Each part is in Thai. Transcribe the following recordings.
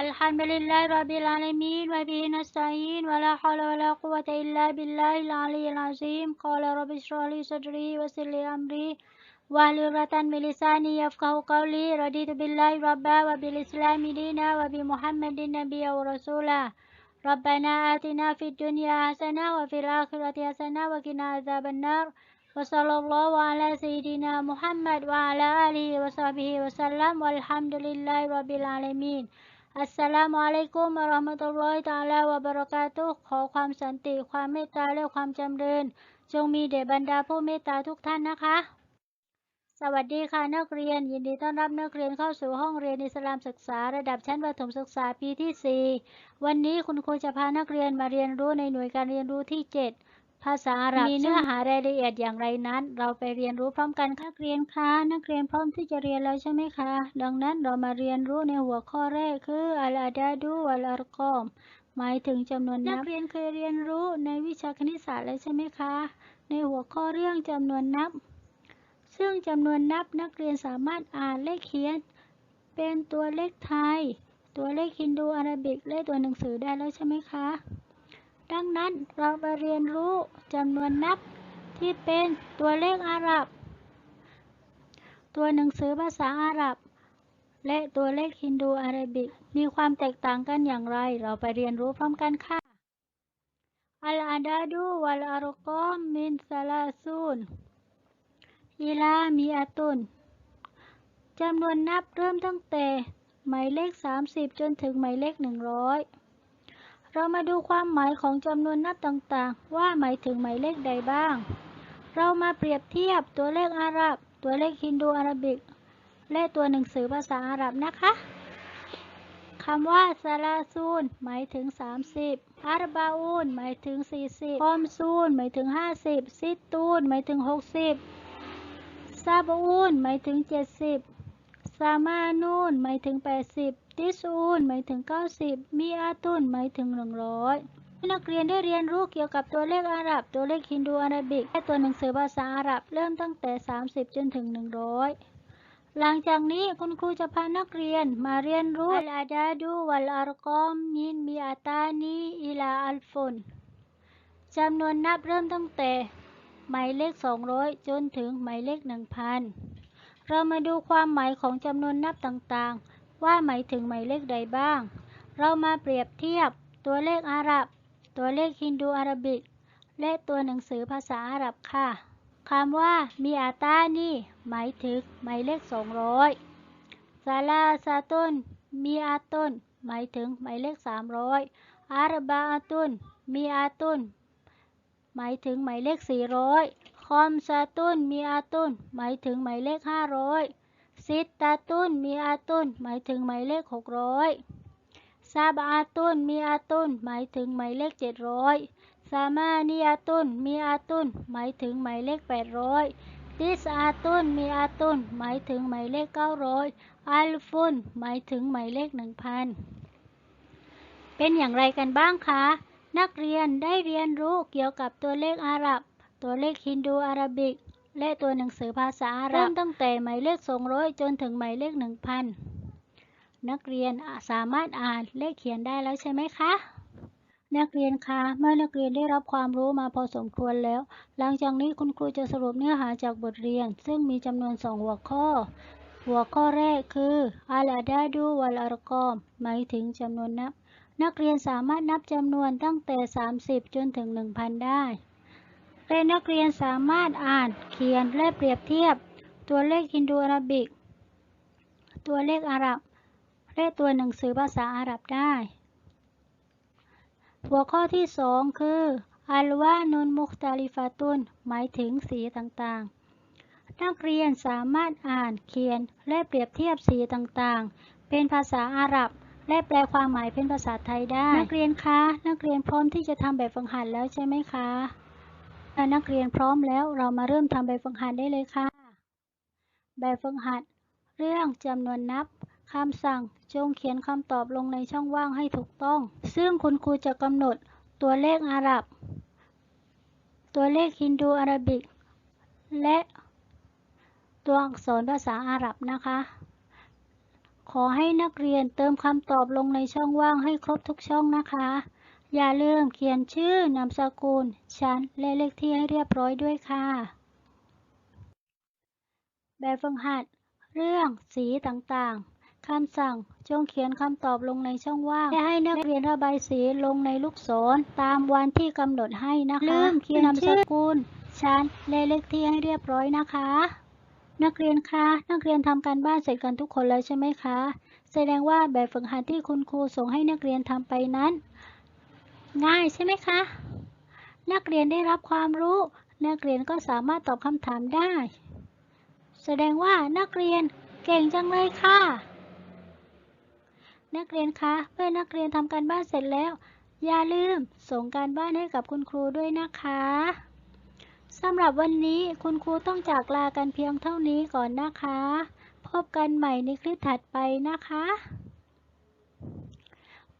الحمد لله رب العالمين وبه نستعين ولا حول ولا قوة إلا بالله العلي العظيم. قال رب اشرح لي صدري ويسر لي أمري واحلل عقدة من لساني يفقهوا قولي. رضيت بالله ربا وبالإسلام دينا وبمحمد نبيا ورسولا ربنا آتنا في الدنيا حسنة وفي الآخرة حسنة وقنا عذاب النار. وصلى الله على سيدنا محمد وعلى آله وصحبه وسلم والحمد لله رب العالمين. อัสสลามุอะลัยกุมะราะห์มะตุลลอฮิตะอาลาวะบะเราะกาตุฮ์ขอความสันติ ความเมตตาและความจำเริญ จงมีแด่บรรดาผู้เมตตาทุกท่านนะคะ สวัสดีค่ะนักเรียน ยินดีต้อนรับนักเรียนเข้าสู่ห้องเรียนอิสลามศึกษา ระดับชั้นประถมศึกษาปีที่ 4 วันนี้คุณครูจะพานักเรียนมาเรียนรู้ในหน่วยการเรียนรู้ที่ 7 ภาษาอาหรับมีเนื้อหารายละเอียดอย่างไรนั้น เราไปเรียนรู้พร้อมกันค่ะนักเรียนคะนักเรียนพร้อมที่จะเรียนแล้วใช่ไหมคะ ดังนั้นเรามาเรียนรู้ในหัวข้อแรกคืออัลอาดาดูอัลอารกอมหมายถึงจำนวนนับนักเรียนเคยเรียนรู้ในวิชาคณิตศาสตร์แล้วใช่ไหมคะ ในหัวข้อเรื่องจำนวนนับ ซึ่งจำนวนนับนักเรียนสามารถอ่านและเขียน เป็นตัวเลขไทย ตัวเลขฮินดูอาราบิกและตัวหนังสือได้แล้วใช่ไหมคะ ดังนั้นเราไปเรียนรู้จำนวนนับที่เป็นตัวเลขอาหรับ ตัวหนังสือภาษาอาหรับ และตัวเลขฮินดูอาราบิก มีความแตกต่างกันอย่างไร เราไปเรียนรู้พร้อมกันค่ะอัลอาดาดูวัลอารกอมมินซาลาซูนอิลามีอาตุนจำนวนนับเริ่มตั้งแต่หมายเลข 30 จนถึงหมายเลข 100 เรามาดูความหมายของจำนวนนับต่างๆ ว่าหมายถึงหมายเลขใดบ้าง เรามาเปรียบเทียบตัวเลขอาหรับ ตัวเลขฮินดูอาราบิก และตัวหนังสือภาษาอาหรับนะคะคำว่าซาลาซูนหมายถึง 30 อารบาอูนหมายถึง 40คอมซูนหมายถึง 50 ซิตูนหมายถึง 60ซาบูนหมายถึง 70 ซามานูนหมายถึง 80 ติซูนหมายถึง 90 มีอาตุนหมายถึง 100 นักเรียนได้เรียนรู้เกี่ยวกับตัวเลขอาหรับ ตัวเลขฮินดูอาราบิก และตัวหนังสือภาษาอาหรับเริ่มตั้งแต่ 30 จนถึง 100 หลังจากนี้คุณครูจะพานักเรียนมาเรียนรู้อัลอาดาดูวัลอารกอมมินมีอาตานีอิลาอัลฟุนจำนวนนับเริ่มตั้งแต่หมายเลข 200 จนถึงหมายเลข 1,000 เรามาดูความหมายของจำนวนนับต่างๆ ว่าหมายถึงหมายเลขใดบ้าง เรามาเปรียบเทียบตัวเลขอาหรับ ตัวเลขฮินดูอาราบิก และตัวหนังสือภาษาอาหรับค่ะคำว่ามีอาตานี่ หมายถึงหมายเลข 200ซาลาซาตุนมีอาตุนหมายถึงหมายเลข 300 อารบาอาตุนมีอาตุนหมายถึงหมายเลข 400 คอมซาตุนมีอาตุนหมายถึงหมายเลข 500 ซิตตาตุนมีอาตุนหมายถึงหมายเลข 600 ซาบอาตุนมีอาตุนหมายถึงหมายเลข 700 ซามานีอาตุนมีอาตุนหมายถึงหมายเลข 800 ติสอาตุนมีอาตุนหมายถึงหมายเลข 900 อัลฟุนหมายถึงหมายเลข 1,000 เป็นอย่างไรกันบ้างคะ นักเรียนได้เรียนรู้เกี่ยวกับตัวเลขอาหรับ ตัวเลขฮินดูอาราบิก และตัวหนังสือภาษาอาหรับเริ่มตั้งแต่หมายเลข200จนถึงหมายเลข1,000 นักเรียนสามารถอ่านและเขียนได้แล้วใช่ไหมคะ นักเรียนคะเมื่อนักเรียนได้รับความรู้มาพอสมควรแล้ว หลังจากนี้คุณครูจะสรุปเนื้อหาจากบทเรียน ซึ่งมีจำนวนสองหัวข้อหัวข้อแรกคืออัลอาดาดูวัลอารกอม หมายถึงจำนวนนับ นักเรียนสามารถนับจำนวนตั้งแต่ 30 จนถึง 1,000 ได้ และนักเรียนสามารถอ่านเขียนและเปรียบเทียบ ตัวเลขฮินดูอาราบิก ตัวเลขอาหรับและตัวหนังสือภาษาอาหรับได้ หัวข้อที่สองคืออัลวานุนมุคตาลิฟาตุนหมายถึงสีต่างๆ นักเรียนสามารถอ่านเขียนและเปรียบเทียบสีต่างๆ เป็นภาษาอาหรับและแปลความหมายเป็นภาษาไทยได้ นักเรียนคะ นักเรียนพร้อมที่จะทำแบบฝึกหัดแล้วใช่ไหมคะ ถ้านักเรียนพร้อมแล้วเรามาเริ่มทำแบบฝึกหัดได้เลยค่ะ แบบฝึกหัด เรื่องจำนวนนับคำสั่งจงเขียนคำตอบลงในช่องว่างให้ถูกต้อง ซึ่งคุณครูจะกำหนดตัวเลขอาหรับ ตัวเลขฮินดูอาราบิก และตัวอักษรภาษาอาหรับนะคะ ขอให้นักเรียนเติมคำตอบลงในช่องว่างให้ครบทุกช่องนะคะ อย่าลืมเขียนชื่อนามสกุล ชั้น และเลขที่ให้เรียบร้อยด้วยค่ะ แบบฝึกหัด เรื่องสีต่างๆ คำสั่งจงเขียนคำตอบลงในช่องว่าง และให้นักเรียนระบายสีลงในลูกศรตามวันที่กำหนดให้นะคะลืมเขียนนามสกุล ชั้น และเลขที่ให้เรียบร้อยนะคะ นักเรียนคะ นักเรียนทำการบ้านเสร็จกันทุกคนแล้วใช่ไหมคะ แสดงว่าแบบฝึกหัดที่คุณครูส่งให้นักเรียนทำไปนั้น ง่ายใช่ไหมคะ นักเรียนได้รับความรู้ นักเรียนก็สามารถตอบคำถามได้ แสดงว่านักเรียนเก่งจังเลยค่ะ นักเรียนคะเมื่อนักเรียนทำการบ้านเสร็จแล้ว อย่าลืมส่งการบ้านให้กับคุณครูด้วยนะคะสำหรับวันนี้คุณครูต้องจากลากันเพียงเท่านี้ก่อนนะคะ พบกันใหม่ในคลิปถัดไปนะคะ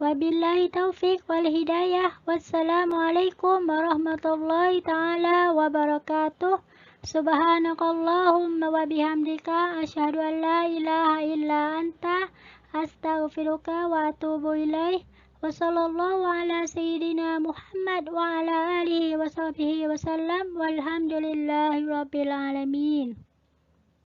وبالله توفيق والهداية والسلام عليكم ورحمة الله تعالى وبركاته سبحانك اللهم وبحمدك أشهد أن لا إله إلا أنت أستغفرك وأتوب إليه وصلى الله على سيدنا محمد وعلى آله وصحبه وسلم والحمد لله رب العالمين